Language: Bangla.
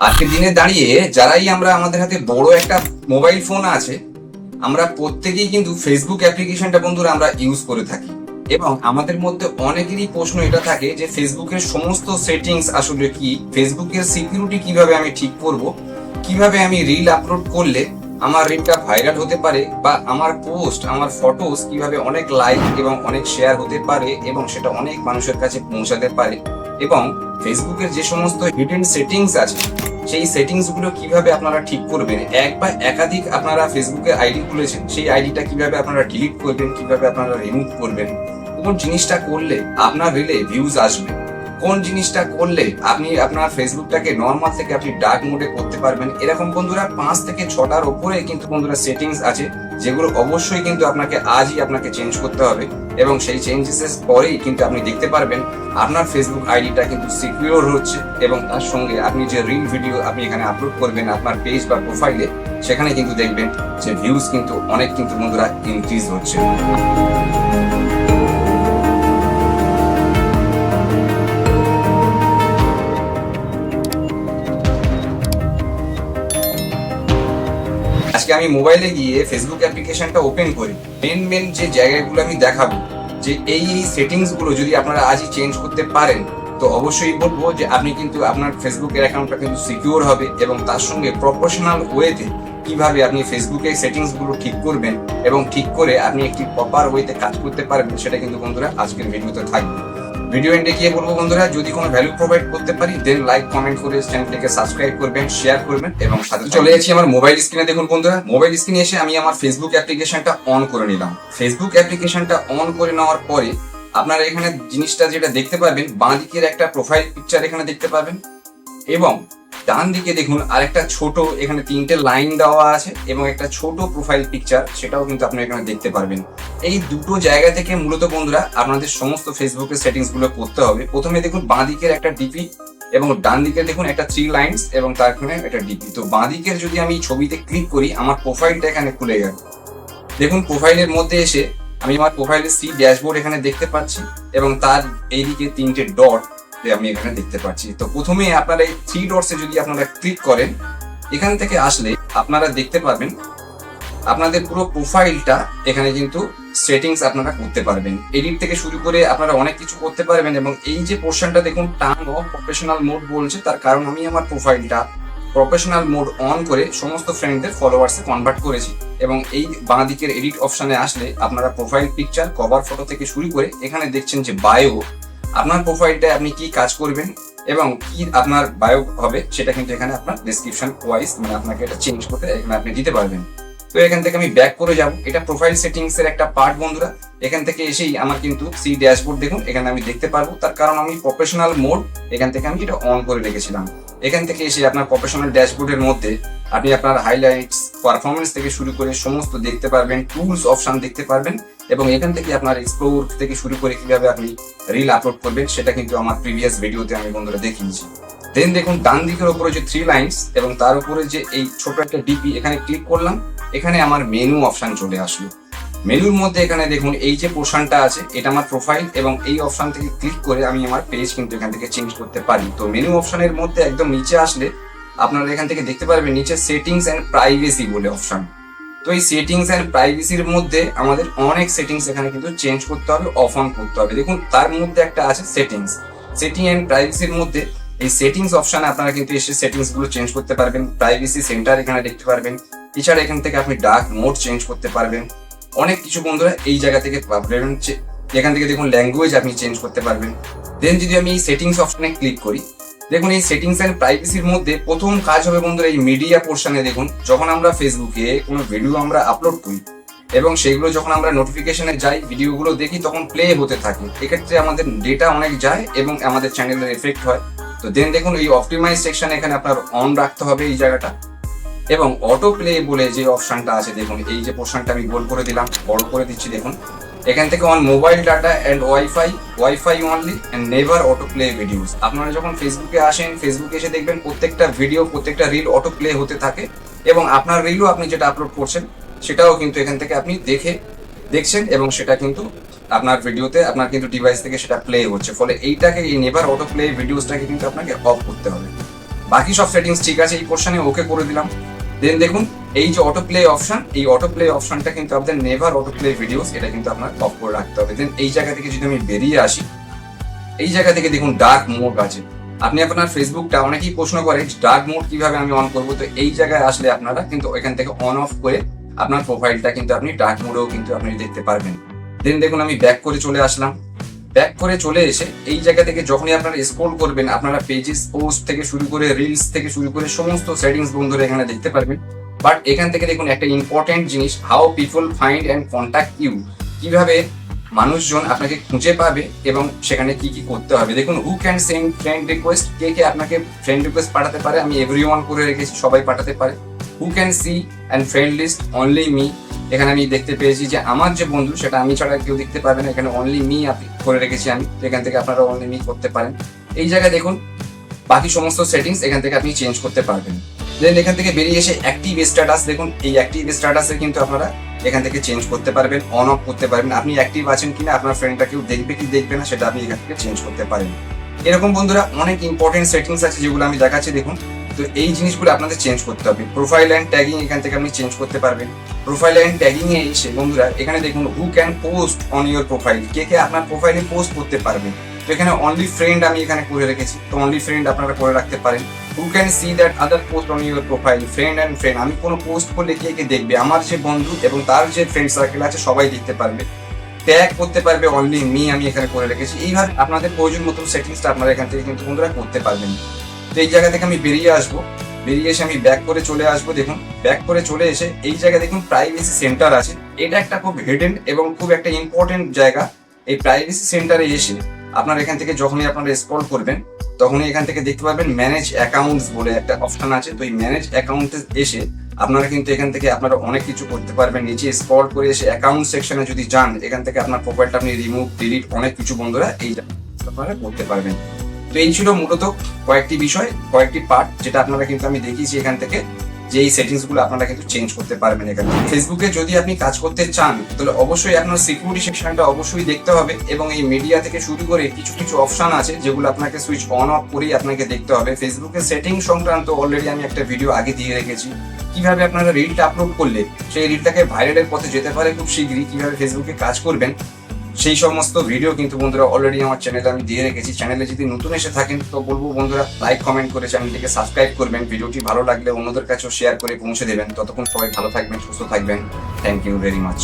আজকের দিনে দাঁড়িয়ে যারাই আমরা আমাদের হাতে বড় একটা মোবাইল ফোন আছে, আমরা প্রত্যেকেই কিন্তু ফেসবুক অ্যাপ্লিকেশনটা বন্ধুরা আমরা ইউজ করে থাকি। এবং আমাদের মধ্যে অনেকেরই প্রশ্ন এটা থাকে যে ফেসবুকের সমস্ত সেটিংস আসলে কি? ফেসবুকের সিকিউরিটি কীভাবে আমি ঠিক করব? কীভাবে আমি রিল আপলোড করলে আমার রিলটা ভাইরাল হতে পারে? বা আমার পোস্ট আমার ফটোস কীভাবে অনেক লাইক এবং অনেক শেয়ার হতে পারে? এবং সেটা অনেক মানুষের কাছে পৌঁছাতে পারে? এবং ফেসবুকের যে সমস্ত হিডেন সেটিংস আছে, সেই সেটিংসগুলো কীভাবে আপনারা ঠিক করবেন? এক বা একাধিক আপনারা ফেসবুকে আইডি খুলেছেন, সেই আইডিটা কীভাবে আপনারা ডিলিট করবেন, কীভাবে আপনারা রিমুভ করবেন, কোন জিনিসটা করলে আপনার রিলে ভিউজ আসবে? কোন জিনিসটা করলে আপনি আপনার ফেসবুকটাকে নর্মাল থেকে আপনি ডার্ক মোডে করতে পারবেন? এরকম বন্ধুরা পাঁচ থেকে ছটার উপরে কিন্তু বন্ধুরা সেটিংস আছে, যেগুলো অবশ্যই কিন্তু আপনাকে আজই আপনাকে চেঞ্জ করতে হবে এবং সেই চেঞ্জেস পরেই কিন্তু আপনি দেখতে পারবেন আপনার ফেসবুক আইডিটা কিন্তু সিকিউর হচ্ছে এবং তার সঙ্গে আপনি যে রিল ভিডিও আপনি এখানে আপলোড করবেন আপনার পেজ বা প্রোফাইলে সেখানে কিন্তু দেখবেন যে ভিউজ কিন্তু অনেক কিন্তু বন্ধুরা ইনক্রিজ হচ্ছে। আজকে আমি মোবাইলে গিয়ে ফেসবুক অ্যাপ্লিকেশনটা ওপেন করি। মেন মেন যে জায়গাগুলো আমি দেখাবো, যে এই এই সেটিংসগুলো যদি আপনারা আজই চেঞ্জ করতে পারেন, তো অবশ্যই বলব যে আপনি কিন্তু আপনার ফেসবুকের অ্যাকাউন্টটা কিন্তু সিকিউর হবে এবং তার সঙ্গে প্রফেশনাল ওয়েতে কীভাবে আপনি ফেসবুকে সেটিংসগুলো ঠিক করবেন এবং ঠিক করে আপনি একটি প্রপার ওয়েতে কাজ করতে পারবেন, সেটা কিন্তু বন্ধুরা আজকের ভিডিওতে থাকবে। ভিডিও এন্ডে গিয়ে বলব বন্ধুরা, যদি কোনো ভ্যালু প্রোভাইড করতে পারি দেন লাইক কমেন্ট করে চ্যানেলটিকে সাবস্ক্রাইব করবেন শেয়ার করবেন এবং সাথে চলে যাচ্ছি আমার মোবাইল স্ক্রিনে দেখুন বন্ধুরা মোবাইল স্ক্রিনে এসে আমি আমার ফেসবুক অ্যাপ্লিকেশনটা অন করে নিলাম। ফেসবুক অ্যাপ্লিকেশনটা অন করে নেওয়ার পরে আপনারা এখানে জিনিসটা যেটা দেখতে পাবেন বাঁ দিকের একটা প্রোফাইল পিকচার এখানে দেখতে পাবেন এবং ডান দিকে দেখুন আরেকটা ছোট, এখানে তিনটে লাইন দেওয়া আছে এবং একটা ছোট প্রোফাইল পিকচার সেটাও কিন্তু আপনি এখানে দেখতে পারবেন। এই দুটো জায়গা থেকে মূলত বন্ধুরা আপনাদের সমস্ত ফেসবুকের সেটিংসগুলো করতে হবে। প্রথমে দেখুন বাঁ দিকের একটা ডিপি এবং ডান দিকে দেখুন একটা থ্রি লাইনস এবং তার এখানে একটা ডিপি তো বাঁ দিকের যদি আমি ছবিতে ক্লিক করি, আমার প্রোফাইলটা এখানে খুলে গেল দেখুন প্রোফাইলের মধ্যে এসে আমি আমার প্রোফাইলের সি ড্যাশবোর্ড এখানে দেখতে পাচ্ছি এবং তার এইদিকে তিনটে ডট আমি এখানে দেখতে পাচ্ছি। তো প্রথমে আপনারা এই থ্রি ডটসে যদি আপনারা ক্লিক করেন, এখান থেকে আসলে আপনারা দেখতে পাবেন আপনাদের পুরো প্রোফাইলটা এখানে কিন্তু সেটিংস আপনারা করতে পারবেন। এডিট থেকে শুরু করে আপনারা অনেক কিছু করতে পারবেন এবং এই যে পোর্শনটা দেখুন টার্ন অফ প্রফেশনাল মোড বলছে, তার কারণ আমি আমার প্রোফাইলটা প্রফেশনাল মোড অন করে সমস্ত ফ্রেন্ডদের ফলোয়ার্সে কনভার্ট করেছি এবং এই বাঁ দিকের এডিট অপশানে আসলে আপনারা প্রোফাইল পিকচার কভার ফটো থেকে শুরু করে এখানে দেখছেন যে বায়ো আপনার প্রোফাইলটায় আপনি কি কাজ করবেন এবং কি আপনার বায়ো হবে, সেটা কিন্তু এখানে আপনার ডিসক্রিপশন ওয়াইজ মানে আপনাকে এটা চেঞ্জ করতে এখানে আপনি দিতে পারবেন। তো এখান থেকে আমি ব্যাক করে যাব। এটা প্রোফাইল সেটিংস এর একটা পার্ট বন্ধুরা। এখান থেকে এসেই আমার কিন্তু সি ড্যাশবোর্ড দেখুন, এখানে আমি দেখতে পারব। তার কারণ আমি প্রফেশনাল মোড এখান থেকে আমি এটা অন করে রেখেছিলাম। এখান থেকে এসে আপনার প্রফেশনাল ড্যাশবোর্ডের মধ্যে আপনি আপনার হাইলাইটস পারফরমেন্স থেকে শুরু করে সমস্ত দেখতে পারবেন টুলস অপশন দেখতে পারবেন। এবং এখান থেকে আপনার এক্সপ্লোর থেকে শুরু করে কীভাবে আপনি রিল আপলোড করবেন, সেটা কিন্তু আমার প্রিভিয়াস ভিডিওতে আমি বন্ধুরা দেখিয়েছি। দেন দেখুন, ডান দিকের উপরে যে থ্রি লাইনস এবং তার উপরে যে এই ছোট একটা ডিপি এখানে ক্লিক করলাম, এখানে আমার মেনু অপশন চলে আসলো। মেনুর মধ্যে এখানে দেখুন, এই যে পোর্শনটা আছে, এটা আমার প্রোফাইল এবং এই অপশন থেকে ক্লিক করে আমি আমার পেজ কিন্তু এখান থেকে চেঞ্জ করতে পারি। তো মেনু অপশনের মধ্যে একদম নিচে আসলে আপনারা এখান থেকে দেখতে পারবেন নিচে সেটিংস অ্যান্ড প্রাইভেসি বলে অপশন তো এই সেটিংস অ্যান্ড প্রাইভেসির মধ্যে আমাদের অনেক সেটিংস এখানে কিন্তু চেঞ্জ করতে হবে অফ অন করতে হবে। দেখুন, তার মধ্যে একটা আছে সেটিংস সেটিং অ্যান্ড প্রাইভেসির মধ্যে এই সেটিংস অপশানে আপনারা কিন্তু এসে সেটিংসগুলো চেঞ্জ করতে পারবেন। প্রাইভেসি সেন্টার এখানে দেখতে পারবেন। এছাড়া এখান থেকে আপনি ডার্ক মোড চেঞ্জ করতে পারবেন। অনেক কিছু বন্ধুরা এই জায়গা থেকে পাবেন এখান থেকে দেখুন ল্যাঙ্গুয়েজ আপনি চেঞ্জ করতে পারবেন। দেন যদি আমি এই সেটিংস অপশানে ক্লিক করি দেখুন, এই সেটিংস এন্ড প্রাইভেসির মধ্যে প্রথম কাজ হবে বন্ধুরা এই মিডিয়া পোর্শনে দেখুন, যখন আমরা ফেসবুকে কোনো ভিডিও আমরা আপলোড করি এবং সেগুলো যখন আমরা নোটিফিকেশনে যাই ভিডিওগুলো দেখি, তখন প্লে হতে থাকে। এক্ষেত্রে আমাদের ডেটা অনেক যায় এবং আমাদের চ্যানেলের এফেক্ট হয়। তো দেন দেখুন, এই অপটিমাইজ সেকশন এখানে আপনার অন রাখতে হবে এই জায়গাটা। এবং অটো প্লে বলে যে অপশনটা আছে, দেখুন, এই যে পোর্শনটা আমি গোল করে দিলাম বড় করে দিচ্ছি, দেখুন। এখান থেকে on mobile data and wifi wifi only and never auto play videos আপনারা যখন ফেসবুকে আসেন ফেসবুকে এসে দেখবেন প্রত্যেকটা ভিডিও প্রত্যেকটা রিল অটো প্লে হতে থাকে এবং আপনার রিলও আপনি যেটা আপলোড করছেন, সেটাও কিন্তু এখান থেকে আপনি দেখে দেখছেন এবং সেটা কিন্তু আপনার ভিডিওতে আপনার কিন্তু ডিভাইস থেকে সেটা প্লে হচ্ছে। ফলে এইটাকে, এই নেভার অটো প্লে ভিডিওসটাকে কিন্তু আপনাকে অফ করতে হবে। বাকি সব সেটিংস ঠিক আছে, এই পোর্শনে ওকে করে দিলাম। দেন দেখুন এই যে অটো প্লে অপশন এই অটো প্লে অপশনটা কিন্তু আপনাদের নেভার অটো প্লে ভিডিওস এটা কিন্তু আপনার অফ করে রাখতে হবে। দেন এই জায়গা থেকে যদি আমি বেরিয়ে আসি, এই জায়গা থেকে দেখুন ডার্ক মোড আছে। আপনি আপনার ফেসবুকটা অনেকেই প্রশ্ন করে ডার্ক মোড কীভাবে আমি অন করব? তো এই জায়গায় আসলে আপনারা কিন্তু এখান থেকে অন অফ করে আপনার প্রোফাইলটা কিন্তু আপনি ডার্ক মোডেও কিন্তু আপনি দেখতে পারবেন। দেন দেখুন আমি ব্যাক করে চলে আসলাম। ব্যাক করে চলে এসে এই জায়গা থেকে যখনই আপনারা স্ক্রল করবেন, আপনারা পেজেস পোস্ট থেকে শুরু করে রিলস থেকে শুরু করে সমস্ত সেটিংস বন্ধুরা এখানে দেখতে পারবেন। বাট এখান থেকে দেখুন একটা ইম্পর্টেন্ট জিনিস how people find and contact you কীভাবে মানুষজন আপনাকে খুঁজে পাবে এবং সেখানে কি কি করতে হবে। দেখুন who can send friend request কে কে আপনাকে ফ্রেন্ড রিকোয়েস্ট পাঠাতে পারে? আমি এভরি ওয়ান করে রেখেছি, সবাই পাঠাতে পারে। Who can see and friend list only me এখানে আমি দেখতে পেয়েছি যে আমার যে বন্ধু, সেটা আমি ছাড়া কেউ দেখতে পারবে না। এখানে অনলি মি আপনি করে রেখেছি আমি। এখান থেকে আপনারা অনলি মি করতে পারেন। এই জায়গায় দেখুন, বাকি সমস্ত সেটিংস এখান থেকে আপনি চেঞ্জ করতে পারবেন। দেন এখান থেকে বেরিয়ে এসে অ্যাক্টিভ স্ট্যাটাস দেখুন। এই অ্যাক্টিভ স্ট্যাটাসে কিন্তু আপনারা এখান থেকে চেঞ্জ করতে পারবেন অন অফ করতে পারবেন। আপনি অ্যাক্টিভ আছেন কিনা, আপনার ফ্রেন্ডটা কেউ দেখবে কি দেখবে না, সেটা আপনি এখান থেকে চেঞ্জ করতে পারেন। এরকম বন্ধুরা অনেক ইম্পর্টেন্ট সেটিংস আছে যেগুলো আমি দেখাচ্ছি, দেখুন। তো এই জিনিসগুলো আপনাদের চেঞ্জ করতে হবে। প্রোফাইল অ্যান্ড ট্যাগিং এখান থেকে আপনি চেঞ্জ করতে পারবেন। প্রোফাইল অ্যান্ড ট্যাগিং এ এসে বন্ধুরা, এখানে দেখুন who can post on your profile কে কে আপনার প্রোফাইলে পোস্ট করতে পারবে। তো এখানে অনলি ফ্রেন্ড আমি এখানে করে রেখেছি। তো অনলি ফ্রেন্ড আপনারা করে রাখতে পারেন। Who can see that other post on your profile friend and friend আমি কোনো পোস্ট করলে কে কে দেখবে? আমার যে বন্ধু এবং তার যে ফ্রেন্ড সার্কেল আছে, সবাই দেখতে পারবে। ট্যাগ করতে পারবে অনলি মি আমি এখানে করে রেখেছি। এইভাবে আপনাদের প্রয়োজন মতো সেটিংসটা আপনারা এখান থেকে কিন্তু বন্ধুরা করতে পারবেন। তো এই জায়গা থেকে আমি বেরিয়ে আসব। বেরিয়ে এসে আমি ব্যাক করে চলে আসব, দেখুন। ব্যাক করে চলে এসে এই জায়গায় দেখুন প্রাইভেসি সেন্টার আছে। এটা একটা খুব হিডেন এবং খুব একটা ইম্পর্টেন্ট জায়গা। এই প্রাইভেসি সেন্টারে এসে আপনার এখান থেকে যখনই আপনারা স্ক্রল করবেন, তখনই এখান থেকে দেখতে পাবেন ম্যানেজ অ্যাকাউন্টস বলে একটা অপশন আছে। তো এই ম্যানেজ অ্যাকাউন্টে এসে আপনারা কিন্তু এখান থেকে আপনারা অনেক কিছু করতে পারবেন। নিচে স্ক্রল করে এসে অ্যাকাউন্ট সেকশনে যদি যান, এখান থেকে আপনার প্রোফাইলটা আপনি রিমুভ ডিলিট অনেক কিছু বন্ধুরা এই আপনারা করতে পারবেন। তো এই ছিল মূলত কয়েকটি বিষয়, কয়েকটি পার্ট যেটা আপনারা কিন্তু আমি দেখিয়েছি এখান থেকে। যে এই সেটিংসগুলো আপনারা কিন্তু চেঞ্জ করতে পারবেন এখানে। ফেসবুকে যদি আপনি কাজ করতে চান, তাহলে অবশ্যই আপনার সিকিউরিটি সেকশনটা অবশ্যই দেখতে হবে এবং এই মিডিয়া থেকে শুরু করে কিছু কিছু অপশন আছে যেগুলো আপনাকে সুইচ অন অফ করেই আপনাকে দেখতে হবে। ফেসবুকে সেটিং সংক্রান্ত অলরেডি আমি একটা ভিডিও আগে দিয়ে রেখেছি। কীভাবে আপনারা রিলটা আপলোড করলে সেই রিলটাকে ভাইরালের পথে যেতে পারে খুব শীঘ্রই, কীভাবে ফেসবুকে কাজ করবেন সেই সমস্ত ভিডিও কিন্তু বন্ধুরা অলরেডি আমার চ্যানেলে আমি দিয়ে রেখেছি। চ্যানেলে যদি নতুন এসে থাকেন, তো বলব বন্ধুরা লাইক কমেন্ট করে চ্যানেলটিকে সাবস্ক্রাইব করবেন। ভিডিওটি ভালো লাগলে অন্যদের কাছেও শেয়ার করে পৌঁছে দেবেন। ততক্ষণ সবাই ভালো থাকবেন, সুস্থ থাকবেন। Thank you very much